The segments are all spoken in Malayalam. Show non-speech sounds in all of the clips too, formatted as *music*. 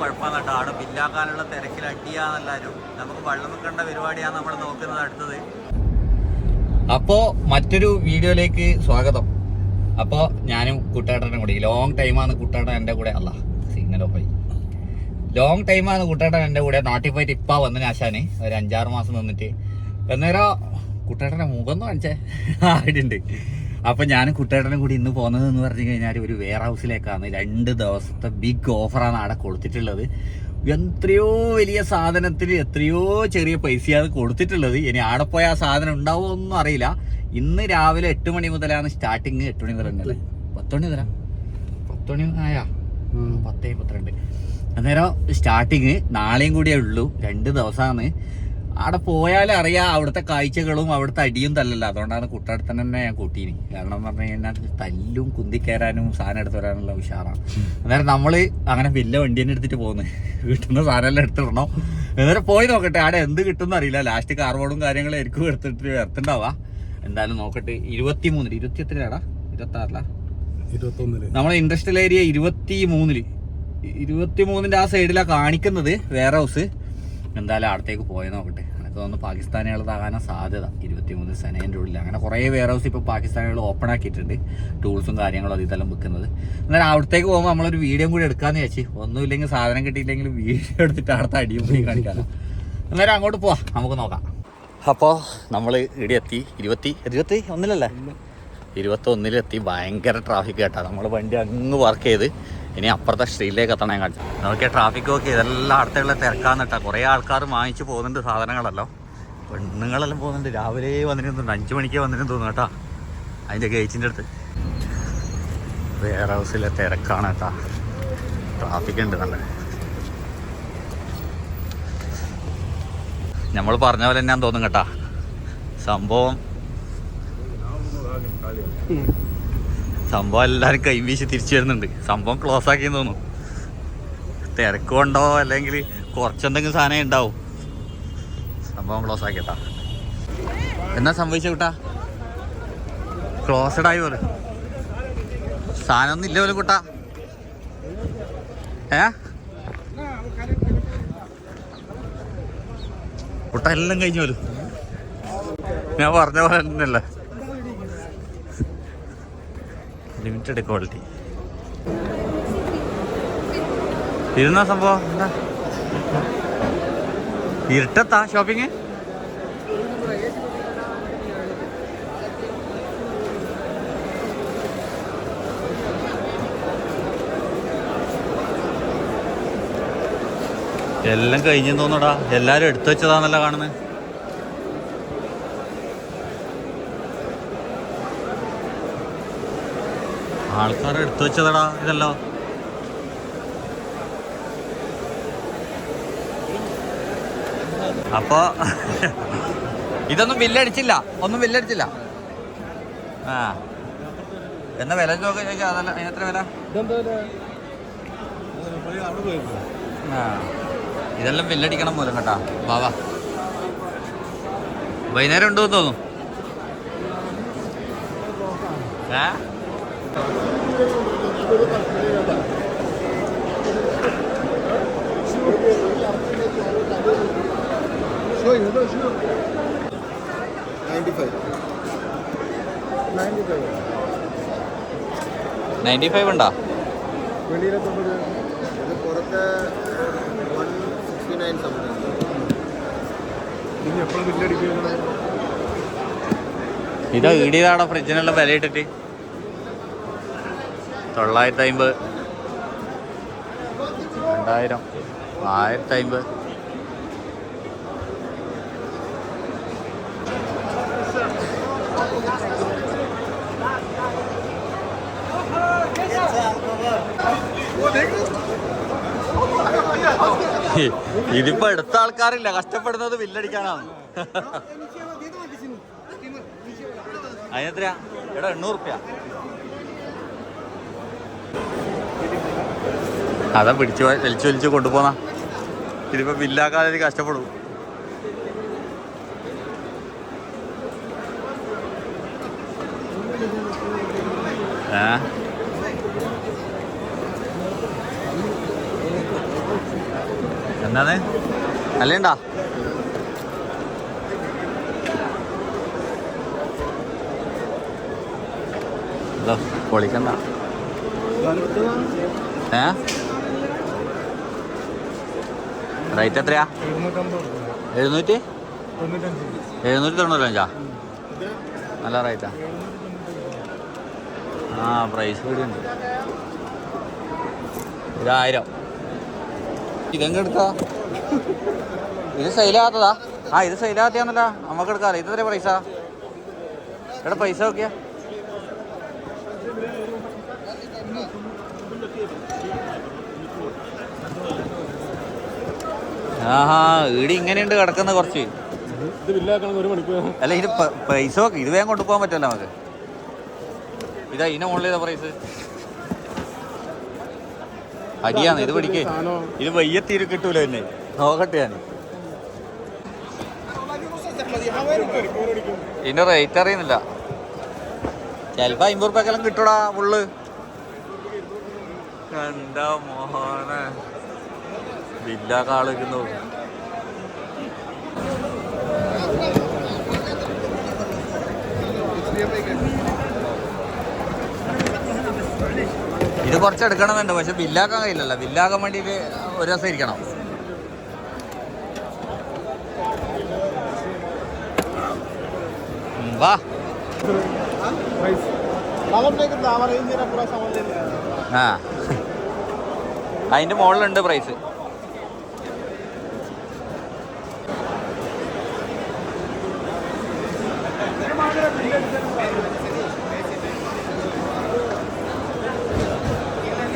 കുഴപ്പമാണ് കേട്ടോ അവിടെ ബില്ലാക്കാനുള്ള തിരക്കിൽ അടിയാന്നെല്ലാരും നമുക്ക് വെള്ളം നിൽക്കേണ്ട പരിപാടിയാണ് നമ്മൾ നോക്കുന്നത് അടുത്തത്. അപ്പോ മറ്റൊരു വീഡിയോയിലേക്ക് സ്വാഗതം. അപ്പോ ഞാനും കുട്ടേട്ടനും കൂടി. ലോങ് ടൈമാണ് കൂട്ടേട്ടൻ എന്റെ കൂടെ. അല്ല സിഗ്നൽ ആയി ലോങ് ടൈമാണ് കൂട്ടേട്ടൻ എന്റെ കൂടെ. നാട്ടിൽ പോയിട്ട് ഇപ്പാ വന്നു ആശാന് ഒരു അഞ്ചാറ് മാസം നിന്നിട്ട്. എന്നേരം കുട്ടേട്ടന്റെ മുഖം എന്ന് കാണിച്ചേ. *laughs* ആയിട്ടുണ്ട്. അപ്പൊ ഞാൻ കുട്ടേട്ടനും കൂടി ഇന്ന് പോകുന്നത് എന്ന് പറഞ്ഞു കഴിഞ്ഞാൽ ഒരു വെയർ ഹൗസിലേക്കാണ് രണ്ട് ദിവസത്തെ ബിഗ് ഓഫറാണ് അവിടെ കൊടുത്തിട്ടുള്ളത്. എത്രയോ വലിയ സാധനത്തിന് എത്രയോ ചെറിയ പൈസയാണ് കൊടുത്തിട്ടുള്ളത്. ഇനി ആടെ പോയ ആ സാധനം ഉണ്ടാവുമോ ഒന്നും അറിയില്ല. ഇന്ന് രാവിലെ എട്ട് മണി മുതലാണ് സ്റ്റാർട്ടിങ് എട്ട് മണി മുതൽ പത്തുമണി പത്ത് മണി മുതലാ? പത്തുമണി ആയാ? പത്തേ പന്ത്രണ്ട് അന്നേരം സ്റ്റാർട്ടിങ് നാളെയും കൂടിയേ ഉള്ളൂ. രണ്ട് ദിവസമാണ് അവിടെ പോയാലും അറിയാം അവിടുത്തെ കാഴ്ചകളും അവിടുത്തെ അടിയും തല്ലല്ല. അതുകൊണ്ടാണ് കുട്ടടുത്തന്നെ തന്നെ ഞാൻ കൂട്ടീന് കാരണം എന്ന് പറഞ്ഞു കഴിഞ്ഞാൽ തല്ലും കുന്തിക്കയറാനും സാധനം എടുത്തു വരാനുള്ള ഉഷാറാണ്. അന്നേരം നമ്മൾ അങ്ങനെ വലിയ വണ്ടി തന്നെ എടുത്തിട്ട് പോകുന്നത് കിട്ടുന്ന സാധനം എല്ലാം എടുത്തിടണം അന്നേരം പോയി നോക്കട്ടെ. അവിടെ എന്ത് കിട്ടുമെന്ന് അറിയില്ല. ലാസ്റ്റ് കാർബോർഡും കാര്യങ്ങളും ആയിരിക്കും എടുത്തിട്ട് വരത്തുണ്ടാവാ. എന്തായാലും നോക്കട്ടെ. ഇരുപത്തി മൂന്നിൽ ഇരുപത്തി എത്രയാടാ ഇരുപത്തി ആറിലാ ഇരുപത്തി നമ്മളെ ഇൻഡസ്ട്രിയൽ ഏരിയ ഇരുപത്തി മൂന്നിൽ ഇരുപത്തി മൂന്നിന്റെ ആ സൈഡിലാണ് കാണിക്കുന്നത് വെയർ ഹൗസ് എന്തായാലും അവിടത്തേക്ക് പോയി നോക്കട്ടെ. എനിക്ക് തോന്നുന്നു പാകിസ്ഥാനികളതാകാനാ സാധ്യത. ഇരുപത്തി മൂന്ന് സെനേന്റെ ഉള്ളിൽ. അങ്ങനെ കുറേ വെയർ ഹൗസ് ഇപ്പോൾ പാകിസ്ഥാനികൾ ഓപ്പൺ ആക്കിയിട്ടുണ്ട്. ടൂൾസും കാര്യങ്ങളും അതിൽ ഇതെല്ലാം വെക്കുന്നത്. എന്നാലും അവിടത്തേക്ക് പോകുമ്പോൾ നമ്മളൊരു വീഡിയോ കൂടി എടുക്കാമെന്ന് വെച്ച് ഒന്നുമില്ലെങ്കിൽ സാധനം കിട്ടിയില്ലെങ്കിൽ വീഡിയോ എടുത്തിട്ട് അവിടുത്തെ അടിയും പോയി കാണിക്കാമല്ലോ എന്നാലും അങ്ങോട്ട് പോവാം. നമുക്ക് നോക്കാം. അപ്പോൾ നമ്മൾ ഇവിടെ എത്തി. ഇരുപത്തി ഇരുപത്തി ഒന്നിലല്ലേ? ഇരുപത്തൊന്നിലെത്തി ഭയങ്കര ട്രാഫിക് കേട്ടോ. നമ്മൾ വണ്ടി അങ്ങ് വർക്ക് ചെയ്ത് ഇനി അപ്പുറത്തെ സ്ട്രീറ്റിലേക്ക് എത്തണം ഞാൻ കാണിച്ചു. നോക്കിയാൽ ട്രാഫിക് ഒക്കെ ഇതെല്ലാം അടുത്തുള്ള തിരക്കാന്ന് കേട്ടോ കുറേ ആൾക്കാർ വാങ്ങിച്ച് പോകുന്നുണ്ട് സാധനങ്ങളല്ലോ. പെണ്ണുങ്ങളെല്ലാം പോകുന്നുണ്ട്. രാവിലെ വന്നിരുന്നുണ്ട് അഞ്ച് മണിക്ക് വന്നിരുന്നു തോന്നുന്നു കേട്ടോ. അതിന്റെ ഗേറ്റിന്റെ അടുത്ത്. വെയർ ഹൗസിലെ തിരക്കാണ് കേട്ടോ. ട്രാഫിക് ഉണ്ട് നല്ല. നമ്മൾ പറഞ്ഞ പോലെ തന്നെയാന്ന് തോന്നും കേട്ടാ. സംഭവം സംഭവം എല്ലാവരും കൈവീശി തിരിച്ചു വരുന്നുണ്ട്. സംഭവം ക്ലോസ് ആക്കിയെന്ന് തോന്നുന്നു. തിരക്കുണ്ടോ അല്ലെങ്കിൽ കുറച്ചെന്തെങ്കിലും സാധനം ഉണ്ടാവും. സംഭവം ക്ലോസ് ആക്കിയട്ടാ എന്നാ സംഭവിച്ച കുട്ടാ? ക്ലോസ്ഡ് ആയി പോലെ. സാധനം ഒന്നും ഇല്ല പോലെ കൂട്ടാ. ഏ? കുട്ട എല്ലാം കഴിഞ്ഞു പോലും. ഞാൻ പറഞ്ഞ പോലെ തന്നെയല്ലേ? ലിമിറ്റഡ് ക്വാളിറ്റി ഇരുന്ന സംഭവം. എന്താ? ഇരുട്ടത്താ ഷോപ്പിങ് എല്ലാം കഴിഞ്ഞെന്ന് തോന്നുടാ എല്ലാരും എടുത്തു വെച്ചതാന്നല്ല കാണുന്നത് ആൾക്കാർ എടുത്തു വെച്ചതടാ ഇതല്ലോ. അപ്പൊ ഇതൊന്നും ബില്ലടിച്ചില്ല ഒന്നും ബില്ലടിച്ചില്ല ആ. എന്നാ വില നോക്കി അതല്ല അതിനെത്ര വില? ആ. ഇതെല്ലാം ബില്ലടിക്കണം പോലും കേട്ടാ. വാവാ വൈകുന്നേരം ഉണ്ടോ തോന്നുന്നു. ഏ? നയന്റി ഫൈവ് ഉണ്ടോ ഇത് പുറത്ത് വൺ സിക്സ്റ്റി നയൻ സംതിങ് ഇനി എപ്പോഴും ബില്ലടിക്കുന്നത് ഇതാ ഈടിയതാണോ ഫ്രിഡ്ജിനുള്ള വില ഇട്ടിട്ട് തൊള്ളായിരത്തി അമ്പത് രണ്ടായിരം. ആയിരത്തി അമ്പത് ഇതിപ്പോ എടുത്ത ആൾക്കാരില്ല. കഷ്ടപ്പെടുന്നത് ബില്ലടിക്കാനാണ് അതിനെത്രയാ? എടാ എണ്ണൂറ് അതാ പിടിച്ചു വലിച്ചു വലിച്ചു കൊണ്ടുപോന്നാ. ഇതിപ്പോ ബില്ലാക്കാതെ കഷ്ടപ്പെടും. ഏ? എന്നാന്ന്? അല്ലേണ്ടാ? പൊളിക്കണ്ട. ഏ? റേറ്റ് എത്രയാ? എഴുന്നൂറ്റി? എഴുന്നൂറ്റി തൊണ്ണൂറ്റഞ്ചാ നല്ല റേറ്റാ ആ. പ്രൈസ് കൂടി ഉണ്ട് ഇതായിരം ഇതെങ്ങ എടുക്കാ ഇത് സെയിലാകാത്തതാ ആ ഇത് സെയിലാകത്തിയാന്നല്ല നമുക്ക് എടുക്കാമല്ലോ ഇത് എത്ര പൈസ എടാ പൈസ നോക്കിയാ. ആഹാ ഈടി ഇങ്ങനെയുണ്ട് കിടക്കുന്ന കുറച്ച്. അല്ല ഇത് പൈസ ഇത് വേഗം കൊണ്ടുപോകാൻ പറ്റുമല്ലോ നമുക്ക്. ഇതാ ഇതിനെ മുകളിൽ പ്രൈസ് അടിയാന്ന് ഇത് പിടിക്കേ. ഇത് വയ്യത്തീര് കിട്ടൂല എന്നെ. നോക്കട്ടെ ഞാൻ. ഇതിന്റെ റേറ്റ് അറിയുന്നില്ല. ചിലപ്പോ അമ്പത് റുപ്യക്കെല്ലാം കിട്ടൂടാ ഫുള്ള് കണ്ട മോഹനെ ബില്ലാക്ക കാളിക്കുന്നു ഇത് കുറച്ച് എടുക്കണമെന്നുണ്ട് പക്ഷെ ബില്ലാക്കാൻ കഴിയില്ലല്ലോ. ബില്ലാക്കാൻ വേണ്ടിയിട്ട് ഒരു ദിവസം ഇരിക്കണം. അതിന്റെ മുകളിലുണ്ട് പ്രൈസ്.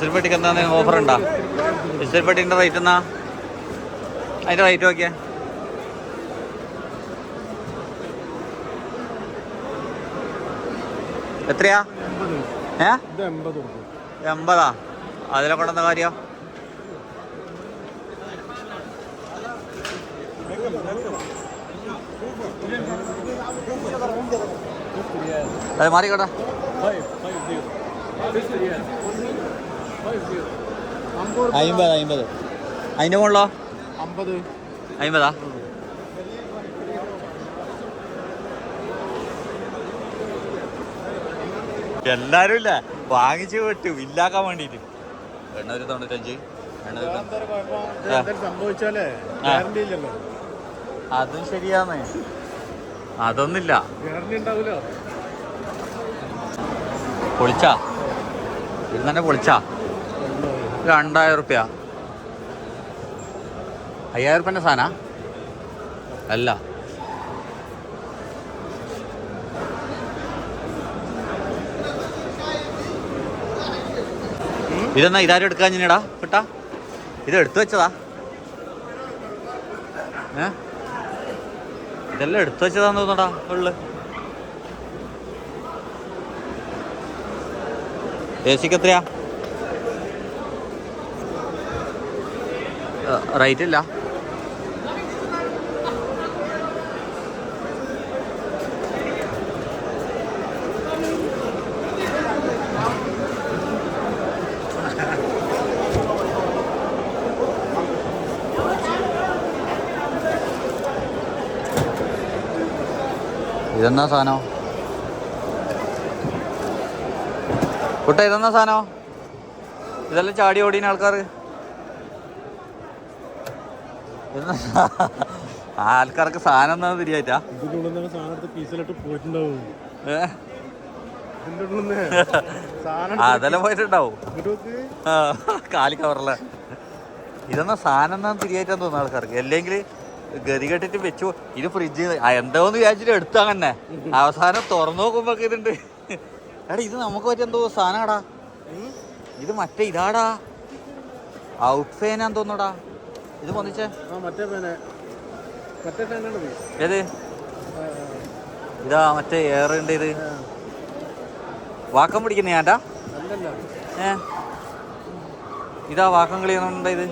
ഇസ്തിരിപ്പെട്ടിക്ക് എന്താ എന്തെങ്കിലും ഓഫർ ഉണ്ടോ? ഇസ്തിരിപ്പെട്ടിന്റെ റേറ്റ് എന്നാ അതിന്റെ റേറ്റ് നോക്കിയേ. എത്രയാ? എൺപത്? അതിലെ കൊണ്ടെന്താ കാര്യം? അത് മാറിക്കോട്ടെ five five zero fifty riyal five zero അമ്പത് അമ്പത്. അതിന്റെ അതിന്റെ മുകളിലോ അമ്പത്. അമ്പതാ? എല്ലാരും ഇല്ല? വാങ്ങിച്ചു വിട്ടു. ഇല്ലാക്കാൻ വേണ്ടിട്ട്. എണ്ണൂറ്റി തൊണ്ണൂറ്റഞ്ച് അതും ശരിയാന്ന്. അതൊന്നില്ല പൊളിച്ചാ. ഇന്ന് തന്നെ പൊളിച്ചാ. രണ്ടായിരം റുപ്യ. അയ്യായിരം റുപ്യന്റെ സാധന? അല്ല. ഇതെന്നാ ഇതാരും എടുക്കാൻ ഞാനിടാ കിട്ടാ ഇത് എടുത്തു വെച്ചതാ. ഏ? ഇതെല്ലാം എടുത്തു വെച്ചതാന്ന് തോന്നടാ ഉള്ളു. എ സിക്ക് എത്രയാ? റേറ്റ് ഇല്ല. ഇതെന്നാ സാധനോ? കുട്ട ഇതെന്നാ സാധനോ? ഇതെല്ലാം ചാടി ഓടിയ ആൾക്കാർ ആൾക്കാർക്ക് സാധനം എന്നാ തിരിയായിട്ടാ ഇതിന്റെ ഉള്ളിൽ നിന്ന് സാധനം എടുത്ത് പീസിലിട്ട് പോയിട്ടുണ്ടാവും ഏ? *laughs* നിന്ന് സാധനം അതെല്ലാം പോയിട്ടുണ്ടാവും. കാലി ഇതെന്നാ സാധനം എന്നാ തിരിയായിട്ടാന്ന് തോന്നുന്നു ആൾക്കാർക്ക്. അല്ലെങ്കിൽ ഗതി കെട്ടിട്ട് വെച്ചു ഇത് ഫ്രിഡ്ജ് എന്തോന്ന് വിചാരിച്ചിട്ട് എടുത്താ തന്നെ അവസാനം തുറന്നു നോക്കുമ്പോ ഇതുണ്ട്. എടാ ഇത് നമുക്ക് പറ്റിയ എന്തോ സാധനടാ. ഇത് മറ്റേ ഇതാടാ. ഔട്ട് ഫാനാന്ന് തോന്നുടാ ഇത് പൊന്നിച്ചേ? മറ്റേ പേന. മറ്റേ പേനാണ് ഏത്? ഇതാ മറ്റേ ഉണ്ട് ഇത്. വാക്കം പിടിക്കുന്ന ഞാൻ ഏ? ഇതാ വാക്കം കളിയുന്നുണ്ട് ഇത്?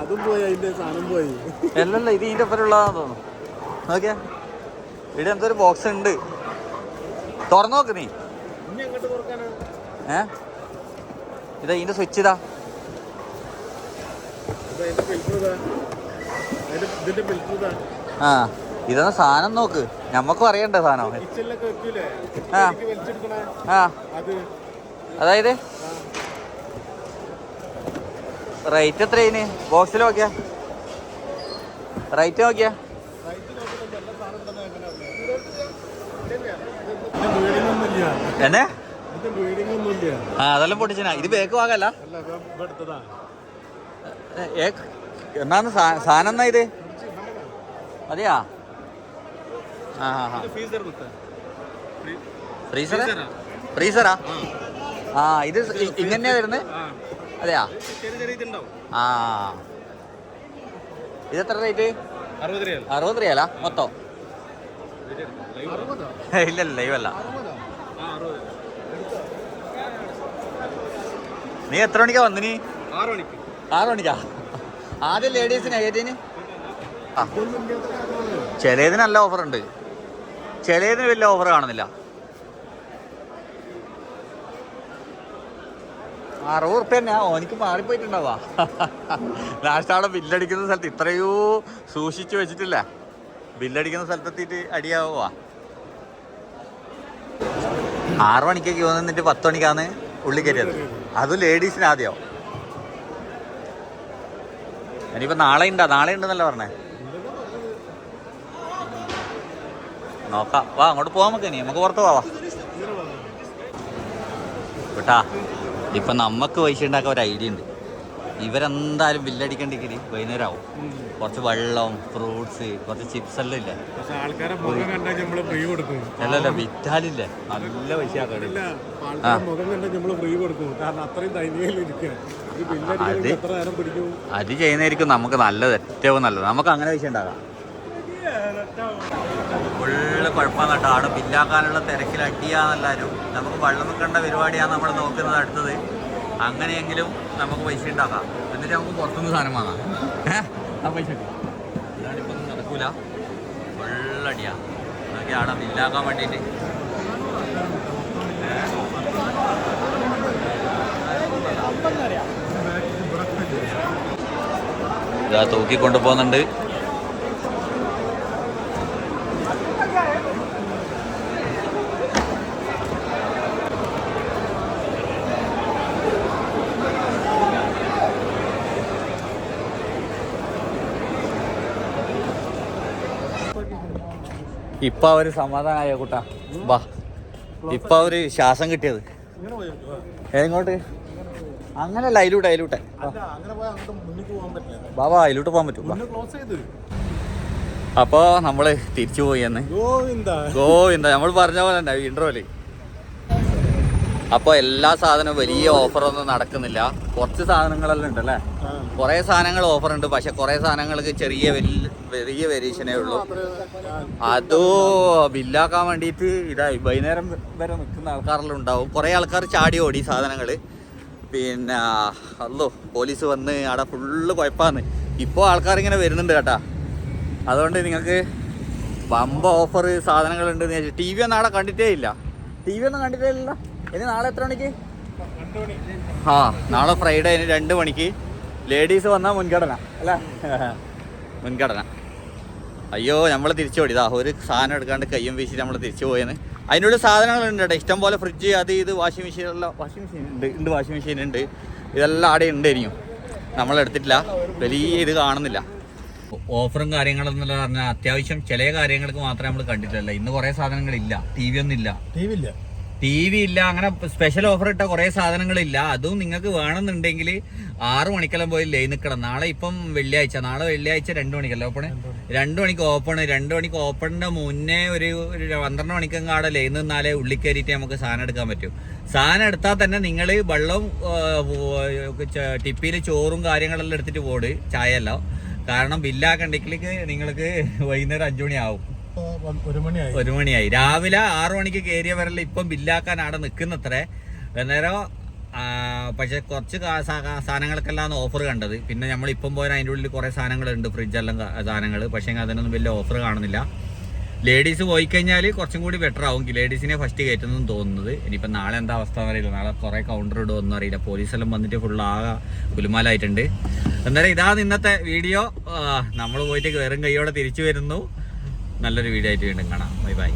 അത് പോയി അതിന്റെ സാധനം പോയി. അല്ലല്ല ഇത് ഇതിന്റെ ഒപ്പരമുള്ളതാന്ന് തോന്നുന്നു. ഓക്കെ. ഇവിടെ എന്തൊരു ബോക്സ് ഉണ്ട്. തുറന്നു നോക്ക് നീ. ഏ? ഇതാ ഇതിന്റെ സ്വിച്ച് ഇതാ അതിന്റെ ഫിൽറ്റർ ഇതാ അതിന്റെ ഇതിന്റെ ഫിൽറ്റർ ഇതാ ആ ഇതൊന്ന് സാധനം നോക്ക്. ഞമ്മക്കും അറിയണ്ടേ സാധനം. ആ. അതായത്? റേറ്റ് എത്ര ഇതിന് ബോക്സിൽ നോക്കിയാ. റേറ്റ് നോക്കിയാ. എന്നെ? ആ അതെല്ലാം പൊട്ടിച്ചനാ. ഇത് ബേക്ക് വാങ്ങല്ല എന്നാന്ന് സാധനം എന്നാ ഇത്? അതെയാ? ആ ഫ്രീസറാ? ഫ്രീസറാ. ആ. ഇത് ഇങ്ങനെയാ വരുന്നത് അതെയാ? ആ ഇത് എത്ര റേറ്റ്? അറുപത് രൂപയല്ല മൊത്തം? ഇല്ല ഇല്ലല്ല ലൈവ് അല്ല നീ എത്ര മണിക്കാ വന്നിനി ആറ് മണിക്ക്. ആറ് മണിക്കാ ആദ്യം ലേഡീസിന് ഏതിന് ആ. ചിലതിന് നല്ല ഉണ്ട് ചിലതിന് വലിയ ഓഫർ കാണുന്നില്ല. അറുപത് ഉറുപ്പ്യ തന്നെയാ ഓനിക്ക് മാറിപ്പോയിട്ടുണ്ടാവാ. ലാസ്റ്റ് അവിടെ ബില്ലടിക്കുന്ന സ്ഥലത്ത് ഇത്രയോ സൂക്ഷിച്ചു വെച്ചിട്ടില്ല. ബില്ലടിക്കുന്ന സ്ഥലത്തെത്തിയിട്ട് അടിയാവുക ആറു മണിക്കൊക്കെ വന്നിട്ട് പത്ത് മണിക്കാണ് ഉള്ളിക്കേറ്റത് കയറ്റിയത് അതും ലേഡീസിന് ആദ്യം. ഇനിയിപ്പോ നാളെ ഉണ്ടാ നാളെ ഉണ്ടെന്നല്ല പറഞ്ഞേ? നോക്കാം. വാ അങ്ങോട്ട് പോവാൻ നമുക്ക് ഇനി. നമുക്ക് പുറത്ത് പോവാ കേട്ടാ ഇപ്പൊ നമുക്ക് പൈസ ഉണ്ടാക്കാൻ ഒരു ഐഡിയ ഉണ്ട് ഇവരെന്തായാലും ബില്ലടിക്കണ്ടെങ്കിൽ വൈകുന്നേരം ആവും കുറച്ച് വെള്ളം ഫ്രൂട്ട്സ് കുറച്ച് ചിപ്സ് എല്ലാം ഇല്ലേ? അല്ലല്ല വിറ്റാലില്ലേ. നല്ല പിടിക്കും? അത് ചെയ്യുന്നതായിരിക്കും നമുക്ക് നല്ലത് ഏറ്റവും നല്ലത്. നമുക്ക് അങ്ങനെ പൈസ ഉണ്ടാകാം ഫുള്ള് കുഴപ്പം കേട്ടോ. അവിടെ ബില്ലാക്കാനുള്ള തിരക്കിൽ നമുക്ക് വെള്ളം നിൽക്കേണ്ട പരിപാടിയാണ് നമ്മൾ നോക്കുന്നത് അടുത്തത്. അങ്ങനെയെങ്കിലും നമുക്ക് പൈസ ഉണ്ടാക്കാം. എന്നിട്ട് നമുക്ക് പുറത്തുനിന്ന് സാധനം വാങ്ങാം. ആ പൈസ അല്ലാണ്ട് ഇപ്പം നടക്കൂല. ഫുള്ളടിയാ അതൊക്കെ അവിടെ ബില്ലാക്കാൻ വേണ്ടിയിട്ട് ഇതാ തൂക്കിക്കൊണ്ട് ഇപ്പൊ അവർ സമാധാനായ കൂട്ടാ? വാ. ഇപ്പൊ അവർ ശ്വാസം കിട്ടിയത്. എങ്ങോട്ട് അങ്ങനല്ല അതിലൂട്ടെ അതിലൂട്ടെ. ബാബാ അതിലൂട്ട് പോകാൻ പറ്റും. അപ്പൊ നമ്മൾ തിരിച്ചു പോയി എന്ന് ഗോവിന്ദ. ഗോവിന്ദ. നമ്മൾ പറഞ്ഞ പോലെ തന്നെ ഇൻട്രോൽ അപ്പോൾ എല്ലാ സാധനവും വലിയ ഓഫറൊന്നും നടക്കുന്നില്ല. കുറച്ച് സാധനങ്ങളെല്ലാം ഉണ്ട് അല്ലേ കുറെ സാധനങ്ങൾ ഓഫർ ഉണ്ട്. പക്ഷെ കുറേ സാധനങ്ങൾക്ക് ചെറിയ വലിയ വേരിയേഷനേ ഉള്ളൂ. അതോ ബില്ലാക്കാൻ വേണ്ടിയിട്ട് ഇതായി വൈകുന്നേരം വരെ നിൽക്കുന്ന ആൾക്കാരെല്ലാം ഉണ്ടാവും. കുറേ ആൾക്കാർ ചാടി ഓടി സാധനങ്ങൾ പിന്നെ അല്ലോ പോലീസ് വന്ന് അവിടെ ഫുള്ള് കുഴപ്പമാണ് ഇപ്പോൾ ആൾക്കാർ ഇങ്ങനെ വരുന്നുണ്ട് കേട്ടാ. അതുകൊണ്ട് നിങ്ങൾക്ക് വമ്പ ഓഫർ സാധനങ്ങളുണ്ട് ടി വി ഒന്നും അവിടെ കണ്ടിട്ടേ ഇല്ല. ടി വി ഒന്നും കണ്ടിട്ടേ ഇല്ല ഇനി നാളെ എത്ര മണിക്ക്? ആ നാളെ ഫ്രൈഡേ ഇനി രണ്ട് മണിക്ക്. ലേഡീസ് വന്നാൽ മുൻഗണന അല്ല? മുൻഗണന. അയ്യോ നമ്മൾ തിരിച്ചു ഓടിയതാ ഒരു സാധനം എടുക്കാണ്ട് കയ്യും വീശി നമ്മൾ തിരിച്ചു പോയെന്ന്. അതിനുള്ള സാധനങ്ങളുണ്ട് കേട്ടോ. ഇഷ്ടം പോലെ ഫ്രിഡ്ജ് അത് ഇത് വാഷിംഗ് മെഷീൻ ഉള്ള വാഷിംഗ് മെഷീൻ ഉണ്ട് ഉണ്ട് വാഷിംഗ് മെഷീൻ ഉണ്ട്. ഇതെല്ലാം അവിടെ ഉണ്ട് ഇനിയും. നമ്മളെടുത്തിട്ടില്ല വലിയ ഇത് കാണുന്നില്ല. ഓഫറും കാര്യങ്ങളെന്ന് പറഞ്ഞാൽ അത്യാവശ്യം ചില കാര്യങ്ങൾക്ക് മാത്രമേ നമ്മൾ കണ്ടിട്ടില്ല ഇന്ന് കുറേ സാധനങ്ങളില്ല. ടി വി ഒന്നും ഇല്ല. ടി വി ഇല്ല. ടി വി ഇല്ല അങ്ങനെ സ്പെഷ്യൽ ഓഫർ ഇട്ട കുറെ സാധനങ്ങളില്ല. അതും നിങ്ങൾക്ക് വേണമെന്നുണ്ടെങ്കിൽ ആറ് മണിക്കെല്ലാം പോയി ലൈ നിൽക്കണം. നാളെ ഇപ്പം വെള്ളിയാഴ്ച. നാളെ വെള്ളിയാഴ്ച രണ്ട് മണിക്കല്ലേ ഓപ്പൺ രണ്ട് മണിക്ക്. ഓപ്പൺ രണ്ട് മണിക്ക് ഓപ്പണിന്റെ മുന്നേ ഒരു ഒരു പന്ത്രണ്ട് മണിക്കങ്ങാടെ അവിടെ ലൈൻ നിന്നാലേ ഉള്ളിൽ കയറിയിട്ട് നമുക്ക് സാധനം എടുക്കാൻ പറ്റും. സാധനം എടുത്താൽ തന്നെ നിങ്ങൾ വെള്ളം ടിപ്പിയിൽ ചോറും കാര്യങ്ങളെല്ലാം എടുത്തിട്ട് പോട്. ചായ എല്ലാം കാരണം ബില്ലാക്കണ്ടെങ്കിൽ നിങ്ങൾക്ക് വൈകുന്നേരം അഞ്ചു മണിയാവും. ഒരു മണിയായി. രാവിലെ ആറു മണിക്ക് കയറിയവരെല്ലാം ഇപ്പം ബില്ലാക്കാൻ അവിടെ നിൽക്കുന്നത്രേ. അന്നേരം പക്ഷെ കുറച്ച് സാധനങ്ങൾക്കെല്ലാം ഓഫർ കണ്ടത്. പിന്നെ നമ്മൾ ഇപ്പം പോയാൽ അതിന്റെ ഉള്ളിൽ കുറേ സാധനങ്ങളുണ്ട് ഫ്രിഡ്ജെല്ലാം സാധനങ്ങൾ പക്ഷേ അതിനൊന്നും വലിയ ഓഫർ കാണുന്നില്ല. ലേഡീസ് പോയി കഴിഞ്ഞാൽ കുറച്ചും കൂടി ബെറ്റർ ആവും. ലേഡീസിനെ ഫസ്റ്റ് കയറ്റുന്നു തോന്നുന്നത്. ഇനിയിപ്പോൾ നാളെ എന്താ അവസ്ഥ എന്നറിയില്ല നാളെ കുറേ കൗണ്ടർ ഇടുമെന്നും അറിയില്ല. പോലീസെല്ലാം വന്നിട്ട് ഫുൾ ആകെ കുലുമാലായിട്ടുണ്ട്. എന്തായാലും ഇതാണ് ഇന്നത്തെ വീഡിയോ നമ്മൾ പോയിട്ട് വെറും കൈയോടെ തിരിച്ചു വരുന്നു. നല്ലൊരു വീഡിയോ ആയിട്ട് വീണ്ടും കാണാം. Bye bye